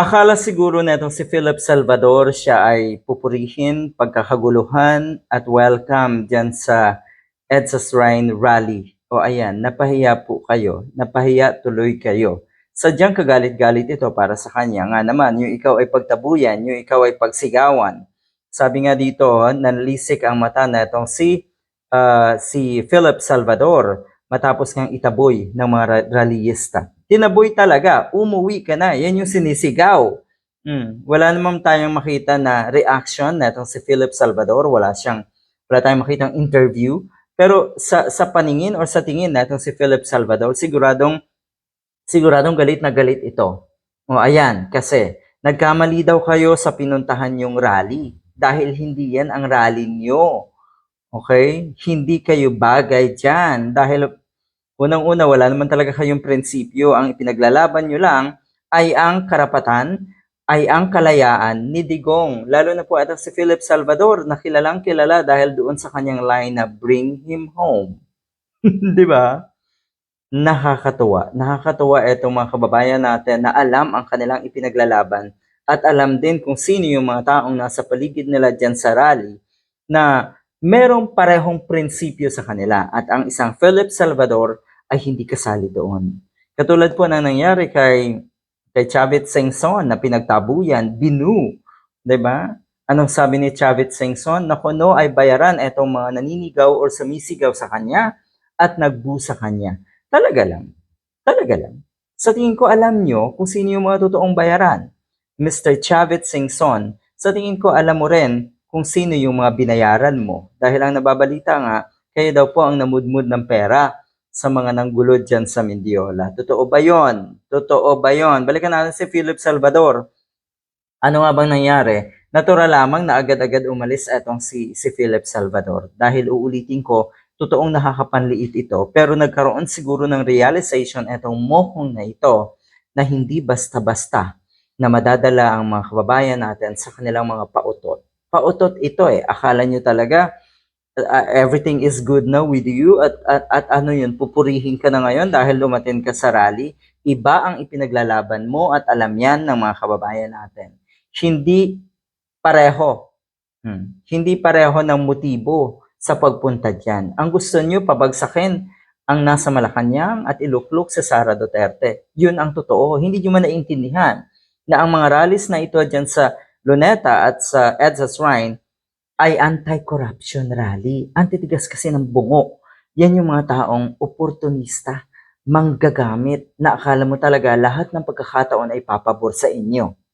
Akala siguro netong si Philip Salvador siya ay pupurihin, pagkakaguluhan at welcome dyan sa EDSA Shrine Rally. O ayan, napahiya po kayo, napahiya tuloy kayo. Sadyang kagalit-galit ito para sa kanya nga naman, yung ikaw ay pagtabuyan, yung ikaw ay pagsigawan. Sabi nga dito, nanlisik ang mata na itong si, ah, si Philip Salvador matapos ngang itaboy ng mga ra- rallyista. Tinaboy talaga, umuwi ka na, yan yung sinisigaw. Hmm, Wala naman tayong makita na reaction na itong si Philip Salvador, wala siyang, wala tayong makitang interview. Pero sa, sa paningin or sa tingin na itong si Philip Salvador, siguradong, siguradong galit na galit ito. O ayan, kasi nagkamali daw kayo sa pinuntahan yung rally dahil hindi yan ang rally nyo. Okay? Hindi kayo bagay dyan dahil unang-una wala naman talaga kayong prinsipyo. Ang ipinaglalaban nyo lang ay ang karapatan, ay ang kalayaan ni Digong. Lalo na po ito si Philip Salvador na kilalang kilala dahil doon sa kanyang line na bring him home. Di ba? Nakakatuwa. Nakakatuwa itong mga kababayan natin na alam ang kanilang ipinaglalaban at alam din kung sino yung mga taong nasa paligid nila dyan sa rally na merong parehong prinsipyo sa kanila at ang isang Philip Salvador ay hindi kasali doon. Katulad po ng nangyari kay kay Chavit Sengson na pinagtabuyan, binu, 'di ba? Anong sabi ni Chavit Sengson? Na kuno ay bayaran itong mga naninigaw or sumisigaw sa kanya at nagbu sa kanya. Talaga lang. Talaga lang. Sa tingin ko alam nyo kung sino yung mga totoong bayaran. Mr. Chavit Singson, sa tingin ko alam mo rin kung sino yung mga binayaran mo. Dahil ang nababalita nga, kayo daw po ang namudmud ng pera sa mga nanggulo dyan sa Mendiola. Totoo ba yon? Totoo ba yon? Balikan natin si Philip Salvador. Ano nga bang nangyari? Natural lamang na agad-agad umalis etong si, si Philip Salvador. Dahil uulitin ko, totoong nakakapanliit ito. Pero nagkaroon siguro ng realization etong mohong na ito na hindi basta-basta na madadala ang mga kababayan natin sa kanilang mga pautot. Pautot ito eh. Akala nyo talaga uh, everything is good now with you at, at, at ano yun, pupurihin ka na ngayon dahil lumatin ka sa rally. Iba ang ipinaglalaban mo at alam yan ng mga kababayan natin. Hindi pareho. Hmm. Hindi pareho ng motibo sa pagpunta dyan. Ang gusto nyo, pabagsakin ang nasa Malacanang at iluklok sa Sara Duterte. Yun ang totoo. Hindi nyo man naiintindihan na ang mga rallies na ito dyan sa Luneta at sa EDSA Shrine ay anti-corruption rally. Antitigas kasi ng bungo. Yan yung mga taong oportunista, manggagamit, na akala mo talaga lahat ng pagkakataon ay papabor sa inyo.